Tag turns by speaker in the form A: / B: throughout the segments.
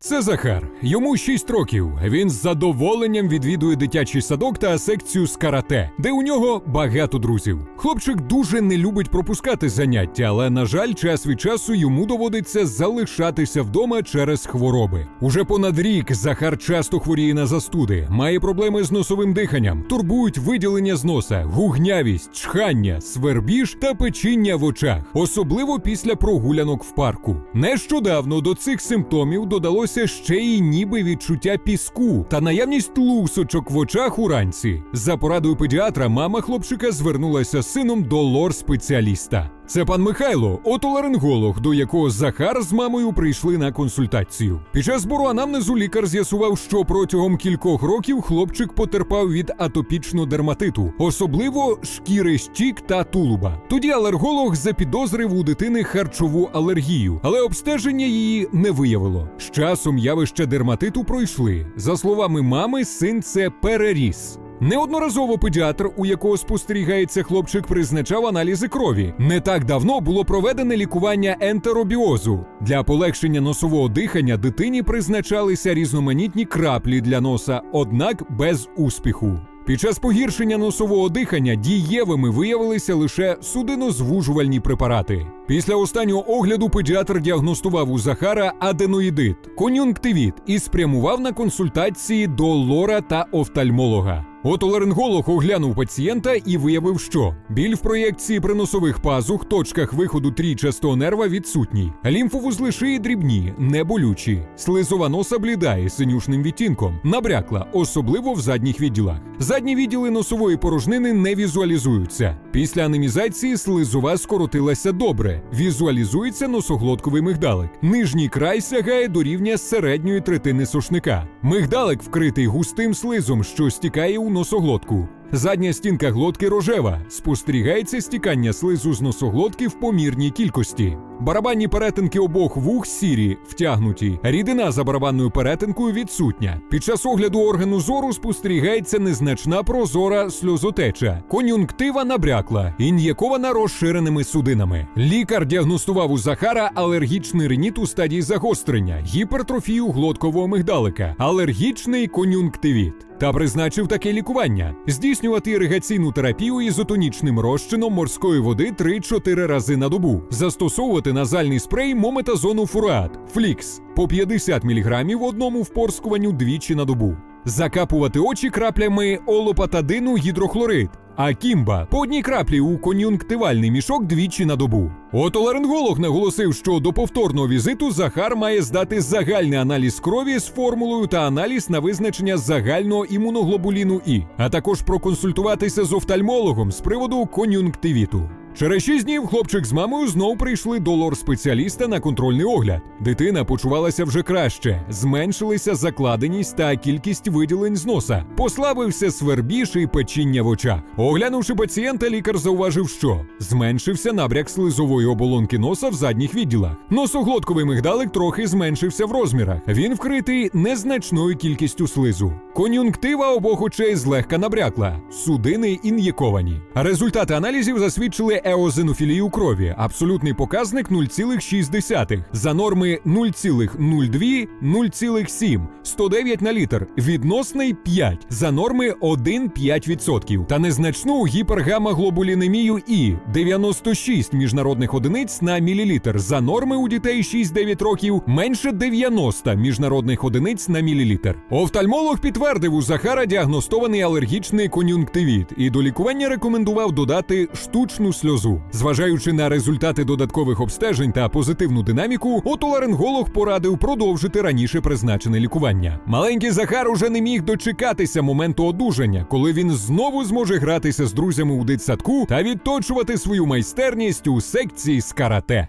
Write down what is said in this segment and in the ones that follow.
A: Це Захар. Йому 6 років. Він з задоволенням відвідує дитячий садок та секцію з карате, де у нього багато друзів. Хлопчик дуже не любить пропускати заняття, але на жаль, час від часу йому доводиться залишатися вдома через хвороби. Уже понад рік Захар часто хворіє на застуди, має проблеми з носовим диханням, турбують виділення з носа, гугнявість, чхання, свербіж та печіння в очах, особливо після прогулянок в парку. Нещодавно до цих симптомів додалося ще й ніби відчуття піску та наявність лусочок в очах уранці. За порадою педіатра, мама хлопчика звернулася з сином до лор-спеціаліста. Це пан Михайло, отоларинголог, до якого Захар з мамою прийшли на консультацію. Під час збору анамнезу лікар з'ясував, що протягом кількох років хлопчик потерпав від атопічного дерматиту, особливо шкіри щік та тулуба. Тоді алерголог запідозрив у дитини харчову алергію, але обстеження її не виявило. З часом явища дерматиту пройшли. За словами мами, син це переріс. Неодноразово педіатр, у якого спостерігається хлопчик, призначав аналізи крові. Не так давно було проведене лікування ентеробіозу. Для полегшення носового дихання дитині призначалися різноманітні краплі для носа, однак без успіху. Під час погіршення носового дихання дієвими виявилися лише судинозвужувальні препарати. Після останнього огляду педіатр діагностував у Захара аденоїдит, кон'юнктивіт і спрямував на консультації до лора та офтальмолога. Отоларинголог оглянув пацієнта і виявив, що біль в проєкції приносових пазух, точках виходу трійчастого нерва відсутній, лімфовузли шиї дрібні, не болючі, слизова носа блідає синюшним відтінком, набрякла, особливо в задніх відділах. Задні відділи носової порожнини не візуалізуються. Після анемізації слизова скоротилася добре, візуалізується носоглотковий мигдалик. Нижній край сягає до рівня середньої третини сушника. Мигдалик вкритий густим слизом, що стікає у носоглотку. Задня стінка глотки рожева. Спостерігається стікання слизу з носоглотки в помірній кількості. Барабанні перетинки обох вух сірі, втягнуті. Рідина за барабанною перетинкою відсутня. Під час огляду органу зору спостерігається незначна прозора сльозотеча. Кон'юнктива набрякла, ін'єкована розширеними судинами. Лікар діагностував у Захара алергічний реніт у стадії загострення, гіпертрофію глоткового мигдалика, алергічний кон'юнктивіт. Та призначив таке лікування: здійснювати іригаційну терапію ізотонічним розчином морської води 3-4 рази на добу, застосовувати назальний спрей мометазону фурат, флікс. По 50 мг одному впорскуванню двічі на добу, закапувати очі краплями олопатадину гідрохлорид. А кімба по одній краплі у кон'юнктивальний мішок двічі на добу. Отоларинголог наголосив, що до повторного візиту Захар має здати загальний аналіз крові з формулою та аналіз на визначення загального імуноглобуліну І, а також проконсультуватися з офтальмологом з приводу кон'юнктивіту. Через шість днів хлопчик з мамою знов прийшли до лор-спеціаліста на контрольний огляд. Дитина почувалася вже краще, зменшилися закладеність та кількість виділень з носа, послабився свербіж і печіння в очах. Оглянувши пацієнта, лікар зауважив, що зменшився набряк слизової оболонки носа в задніх відділах. Носоглотковий мигдалик трохи зменшився в розмірах. Він вкритий незначною кількістю слизу. Кон'юнктива обох очей злегка набрякла, судини ін'єковані. Результати аналізів засвідчили еозинофілію крові. Абсолютний показник 0,6. За норми 0,02, 0,7, 109 на літр. Відносний 5. За норми 1,5%. Та незначну гіпергамаглобулінемію І 96 міжнародних одиниць на мілілітр. За норми у дітей 6-9 років менше 90 міжнародних одиниць на мілілітр. Офтальмолог підтвердив у Захара діагностований алергічний кон'юнктивіт і до лікування рекомендував додати штучну сльозу. Зважаючи на результати додаткових обстежень та позитивну динаміку, отоларинголог порадив продовжити раніше призначене лікування. Маленький Захар уже не міг дочекатися моменту одужання, коли він знову зможе гратися з друзями у дитсадку та відточувати свою майстерність у секції з карате.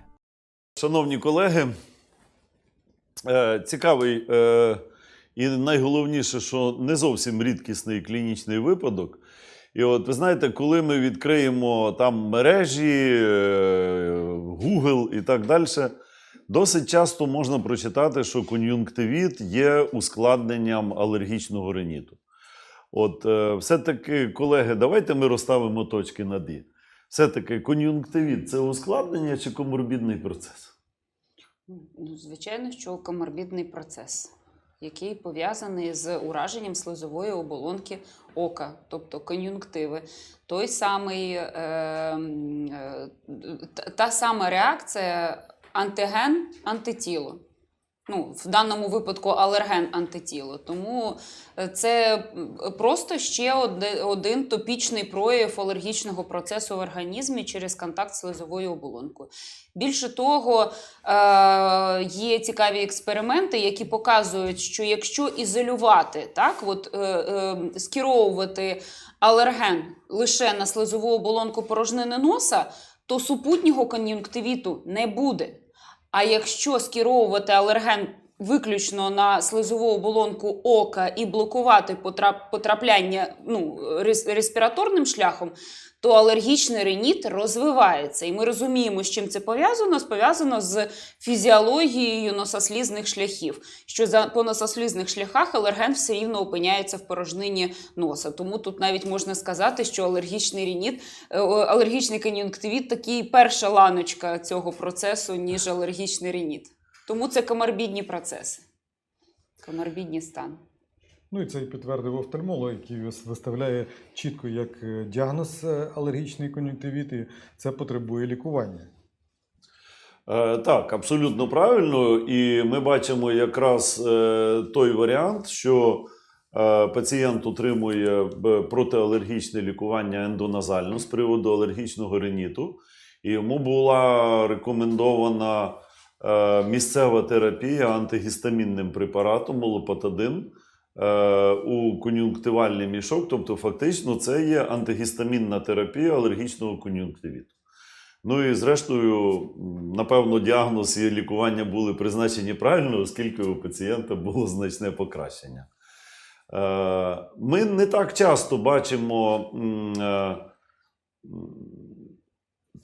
B: Шановні колеги, е, цікавий е, і найголовніше, що не зовсім рідкісний клінічний випадок. І от ви знаєте, коли ми відкриємо там мережі, е, Google і так далі, досить часто можна прочитати, що кон'юнктивіт є ускладненням алергічного риніту. От е, все-таки, колеги, давайте ми розставимо точки над «і». Все-таки кон'юнктивіт це ускладнення чи коморбідний процес?
C: Ну, звичайно, що коморбідний процес, який пов'язаний з ураженням слизової оболонки ока, тобто кон'юнктиви. Той самий, е, е, та- сама реакція антиген антитіло. Ну, в даному випадку алерген антитіло. Тому е, це просто ще один топічний прояв алергічного процесу в організмі через контакт з слизовою оболонкою. Більше того, е, є цікаві експерименти, які показують, що якщо ізолювати, так, от, е, е, скеровувати алерген лише на слизову оболонку порожнини носа, то супутнього кон'юнктивіту не буде. А якщо скеровувати алерген виключно на слизову оболонку ока і блокувати потрапляння ну, респіраторним шляхом, то алергічний реніт розвивається. І ми розуміємо, з чим це пов'язано. Пов'язано з фізіологією носослізних шляхів. Що за по носослізних шляхах алерген все рівно опиняється в порожнині носа. Тому тут навіть можна сказати, що алергічний реніт, е, алергічний кон'юнктивіт такий перша ланочка цього процесу, ніж алергічний реніт. Тому це коморбідні процеси, коморбідні стани.
D: Ну і це і підтвердив офтальмолог, який виставляє чітко як е, діагноз е, алергічний кон'юнктивіт, і це потребує лікування.
B: Е, Так, абсолютно правильно. І ми бачимо якраз той варіант, що пацієнт отримує протиалергічне лікування ендоназально з приводу алергічного риніту. І йому була рекомендована місцева терапія антигістамінним препаратом молопатадин е, у кон'юнктивальний мішок. Тобто, фактично, це є антигістамінна терапія алергічного кон'юнктивіту. Ну і зрештою, напевно, діагноз і лікування були призначені правильно, оскільки у пацієнта було значне покращення. Е, Ми не так часто бачимо е,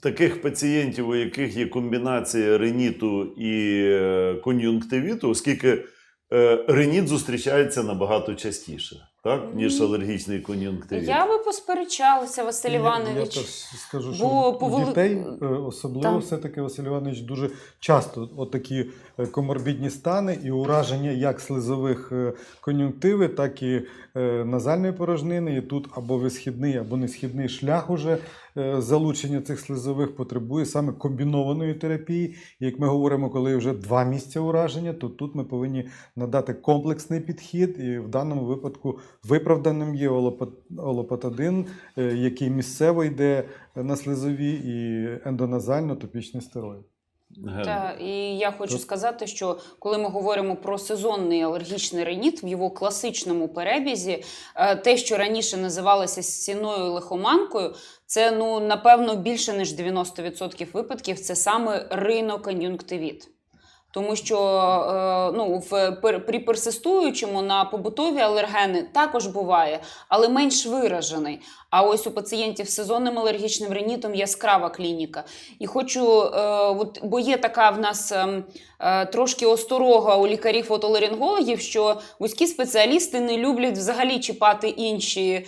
B: таких пацієнтів, у яких є комбінація реніту і е, кон'юнктивіту, оскільки е, реніт зустрічається набагато частіше, так, ніж алергічний кон'юнктивіт.
C: Я би посперечалася, Василь
D: Я, я
C: Іванович.
D: скажу, що
C: Бо
D: у дітей е, особливо
C: Так.
D: все-таки Василь Іванович дуже часто от такі е, коморбідні стани і ураження як слизових е, кон'юнктиви, так і назальної порожнини. І тут або висхідний, або несхідний шлях уже залучення цих слизових потребує саме комбінованої терапії. І як ми говоримо, коли вже два місця ураження, то тут ми повинні надати комплексний підхід, і в даному випадку виправданим є олопат- олопатадин, е, який місцево йде на слизові, і ендоназально топічний стероїд.
B: Ген.
C: Та, і я хочу сказати, що коли ми говоримо про сезонний алергічний реніт в його класичному перебізі, е, те, що раніше називалося сіною лихоманкою, це ну напевно більше ніж 90% випадків. Це саме ринокон'юнктивіт. Тому що е, ну, в, при персистуючому на побутові алергени також буває, але менш виражений. А ось у пацієнтів з сезонним алергічним ринітом яскрава клініка. І хочу, е, от, бо є така в нас ем, е, трошки осторога у лікарів-отоларингологів, що вузькі спеціалісти не люблять взагалі чіпати інші,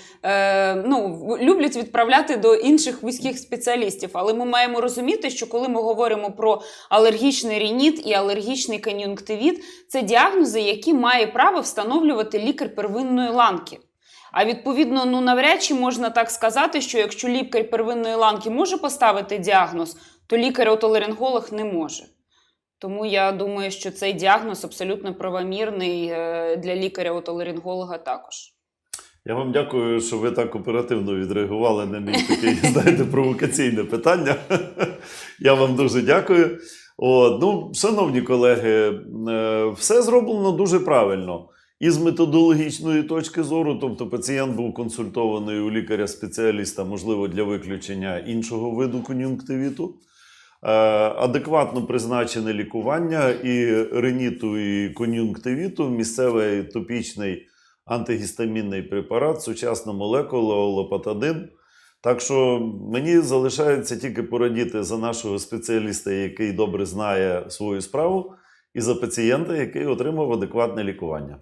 C: ну, люблять відправляти до інших вузьких спеціалістів. Але ми маємо розуміти, що коли ми говоримо про алергічний рініт і алергічний кон'юнктивіт, це діагнози, які має право встановлювати лікар первинної ланки. А відповідно, ну навряд чи можна так сказати, що якщо лікар первинної ланки може поставити діагноз, то лікар-отоларинголог не може. Тому я думаю, що цей діагноз абсолютно правомірний е, для лікаря-отоларинголога також.
B: Я вам дякую, що ви так оперативно відреагували на мій такий, знаєте, провокаційне питання. Я вам дуже дякую. От, ну, шановні колеги, е, все зроблено дуже правильно. І з методологічної точки зору, тобто пацієнт був консультований у лікаря-спеціаліста, можливо, для виключення іншого виду кон'юнктивіту. Е, Адекватно призначене лікування і реніту, і кон'юнктивіту, місцевий топічний антигістамінний препарат, сучасна молекула олопатадин. Так що мені залишається тільки порадіти за нашого спеціаліста, який добре знає свою справу, і за пацієнта, який отримав адекватне лікування.